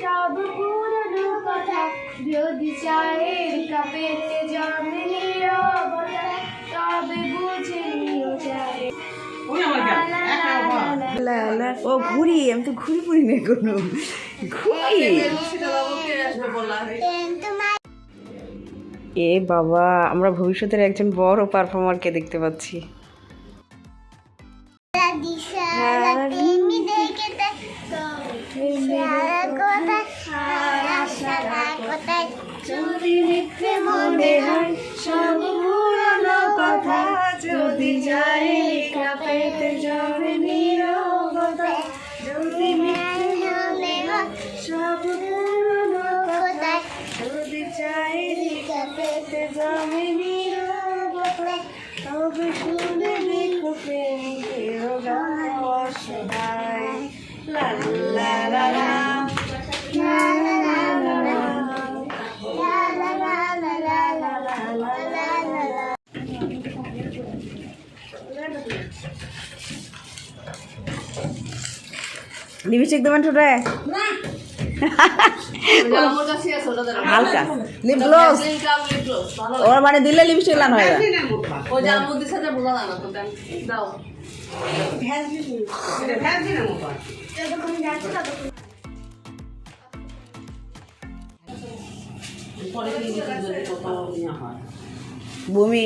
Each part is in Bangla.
সব পুরনো কথা যদি চায়ের কাপেতে জমে নীরবতা তবে বুঝে নিও যায় লা লা ও ঘুড়ি আমি তো ঘুড়ি পড়ি না কোনো ঘুড়ি এ বাবা আমরা ভবিষ্যতের একজন বড় পারফর্মারকে দেখতে পাচ্ছি যদি মিথ্যে মনে হয়, সব পুরনো কথা। যদি যায় কাপেতে জমে নীরবতা। যদি মনে হয়, সব কথা। যদি চাই কাপেতে জমে নীরবতা, তবে শুনে দেখো লিপস্টিক দেবেন ছোটে হালকা। লিপ গ্লোস ওর মানে দিলে লিপস্টিক লান হয় বমি।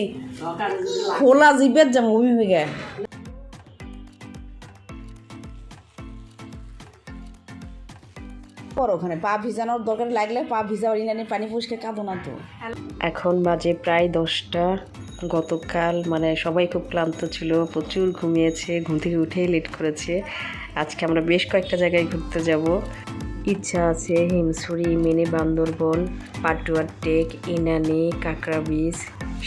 খোলা জিপের যা বমি হয়ে যায়। পর ওখানে। পা ভিজানোর দরকার লাগলে পা ভিজাবার ইনানি পানি পুষকে কাঁদো না তো। এখন বাজে প্রায় দশটা। গতকাল মানে সবাই খুব ক্লান্ত ছিল, প্রচুর ঘুমিয়েছে, ঘুম থেকে উঠেই লেট করেছে। আজকে আমরা বেশ কয়েকটা জায়গায় ঘুরতে যাব। ইচ্ছা আছে হিমছড়ি, মিনি বান্দরবন, পাটুয়ার টেক, ইনানি, কাঁকড়া বীজ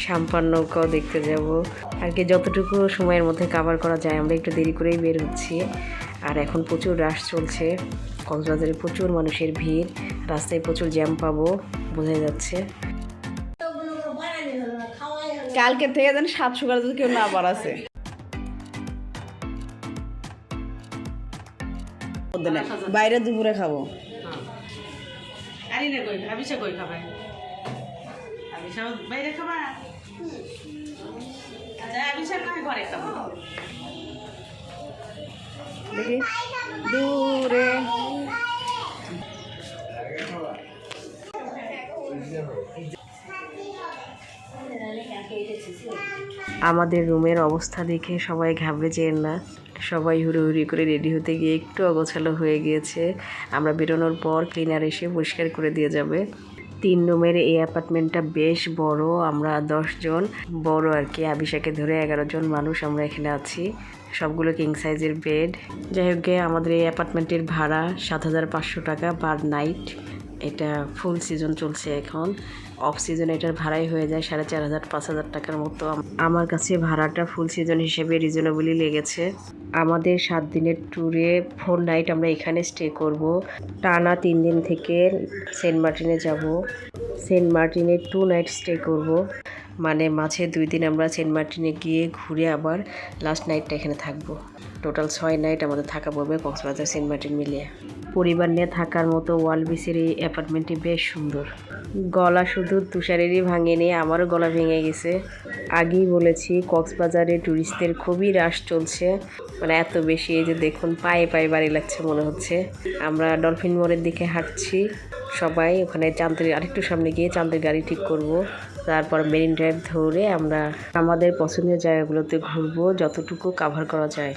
সাম্পান নৌকাও দেখতে যাব। আর কি যতটুকু সময়ের মধ্যে কাভার করা যায়, আমরা একটু দেরি করেই বের হচ্ছি। আর এখন প্রচুর রাশ চলছে। কক্সবাজারে প্রচুর মানুষের ভিড়। রাস্তায় প্রচুর জ্যাম পাবো বোঝা যাচ্ছে। কালকে থেকে যেন সাত সকাল যদি কেউ না বাড়াছে। বাইরে দুপুরে খাব। বাইরে খাবা? আচ্ছা ঘরে খাব? দূরে। আমাদের রুমের অবস্থা দেখে সবাই ঘাবড়ে যেন না। সবাই হুড়োহুড়ি করে রেডি হতে গিয়ে একটু অগোছালো হয়ে গিয়েছে। আমরা বেরোনোর পর ক্লিনার এসে পরিষ্কার করে দিয়ে যাবে। তিন রুমের এই অ্যাপার্টমেন্টটা বেশ বড়, আমরা দশজন বড় আর কি, আবিশাকে ধরে এগারো জন মানুষ আমরা এখানে আছি। সবগুলো কিং সাইজের বেড যাই হোক গে, আমাদের এই অ্যাপার্টমেন্টের ভাড়া সাত হাজার পাঁচশো টাকা পার নাইট এটা ফুল সিজন চলছে এখন। অফ সিজন এটার ভাড়াই হয়ে যায় সাড়ে চার হাজার পাঁচ হাজার টাকার মতো। আমার কাছে ভাড়াটা ফুল সিজন হিসেবে রিজনেবলই লেগেছে। আমাদের সাত দিনের ট্যুরে ফোর নাইট আমরা এখানে স্টে করব। টানা তিন দিন থেকে সেন্ট মার্টিনে যাব। সেন্ট মার্টিনে টু নাইট স্টে করব। মানে মাঝে দুই দিন আমরা সেন্ট মার্টিনে গিয়ে ঘুরে আবার লাস্ট নাইটটা এখানে থাকব। টোটাল ছয় নাইট আমাদের থাকা পড়বে কক্সবাজার, সেন্ট মার্টিন মিলিয়ে। পরিবার নিয়ে থাকার মতো ওয়াল বিচের এই অ্যাপার্টমেন্টটি বেশ সুন্দর। গলা শুধু তুষারেরই ভাঙেনি আমারও গলা ভেঙে গেছে। আগেই বলেছি, কক্সবাজারে ট্যুরিস্টদের খুবই রাশ চলছে। মানে এত বেশি এই যে দেখুন, পায়ে পায়ে বাড়ি লাগছে মনে হচ্ছে। আমরা ডলফিন মোড়ের দিকে হাঁটছি। সবাই ওখানে চাঁদের আরেকটু সামনে গিয়ে চাঁদের গাড়ি ঠিক করব। তারপর মেরিন ড্রাইভ ধরে আমরা আমাদের পছন্দের জায়গাগুলোতে ঘুরবো, যতটুকু কাভার করা যায়।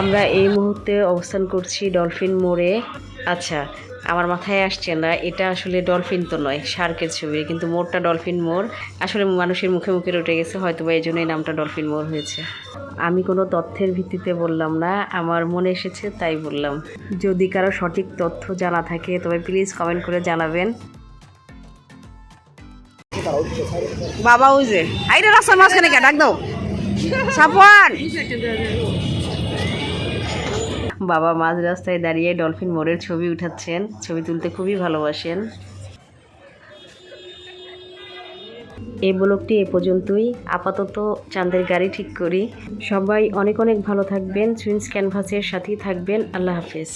আমরা এই মুহূর্তে অবস্থান করছি ডলফিন মোড়ে। আচ্ছা আমার মাথায় আসছে না, এটা আসলে ডলফিন তো নয় শার্কের ছবি, কিন্তু মোড়টা ডলফিন মোড় আসলে মানুষের মুখে মুখে উঠে গেছে হয়তো বা এই জন্যই নামটা ডলফিন মোর হয়েছে। আমি কোনো তথ্যের ভিত্তিতে বললাম না, আমার মনে এসেছে তাই বললাম। যদি কারও সঠিক তথ্য জানা থাকে, তবে প্লিজ কমেন্ট করে জানাবেন। বাবা, ওই যে, আইরে রাস্তার মাঝখানে কে ডাক দাও। সাফওয়ান! বাবা মাঝ রাস্তায় দাঁড়িয়ে ডলফিন মোড়ের ছবি উঠাচ্ছেন। ছবি তুলতে খুবই ভালোবাসেন। এই ব্লগটি এ পর্যন্তই। আপাতত চাঁদের গাড়ি ঠিক করি। সবাই অনেক অনেক ভালো থাকবেন। সুইন্স ক্যানভাসের সাথেই থাকবেন। আল্লাহ হাফেজ।